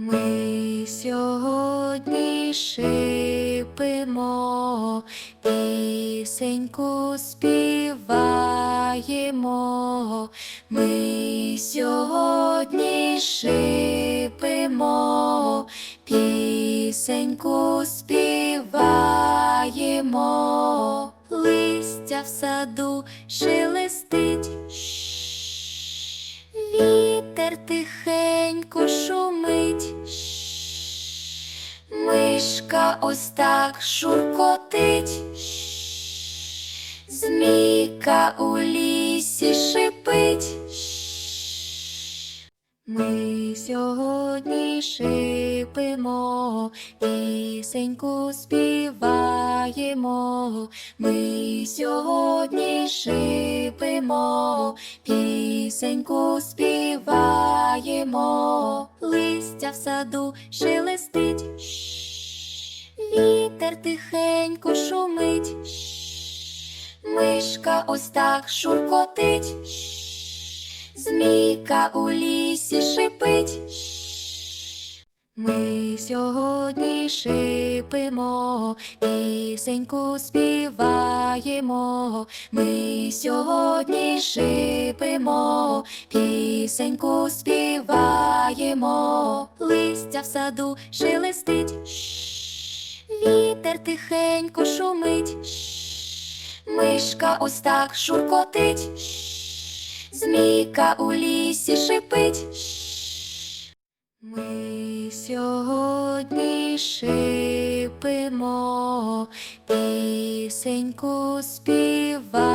Ми сьогодні шипимо, пісеньку співаємо. Ми сьогодні шипимо, пісеньку співаємо. Листя в саду шелестить. Мишка ось так шуркотить. Змійка у лісі шипить. Ми сьогодні шипимо, пісеньку співаємо. Ми сьогодні шипимо, пісеньку співаємо. Листя в саду шелестить. Вітер тихенько шумить. Мишка ось так шуркотить. Змійка у лісі шипить. Ми сьогодні шипимо, пісеньку співаємо. Ми сьогодні шипимо, пісеньку співаємо. Листя в саду шелестить. Вітер тихенько шумить. Мишка ось так шуркотить. Змійка у лісі шипить. Ми сьогодні шипимо, пісеньку співаємо.